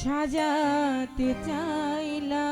সাজাতে চাইলা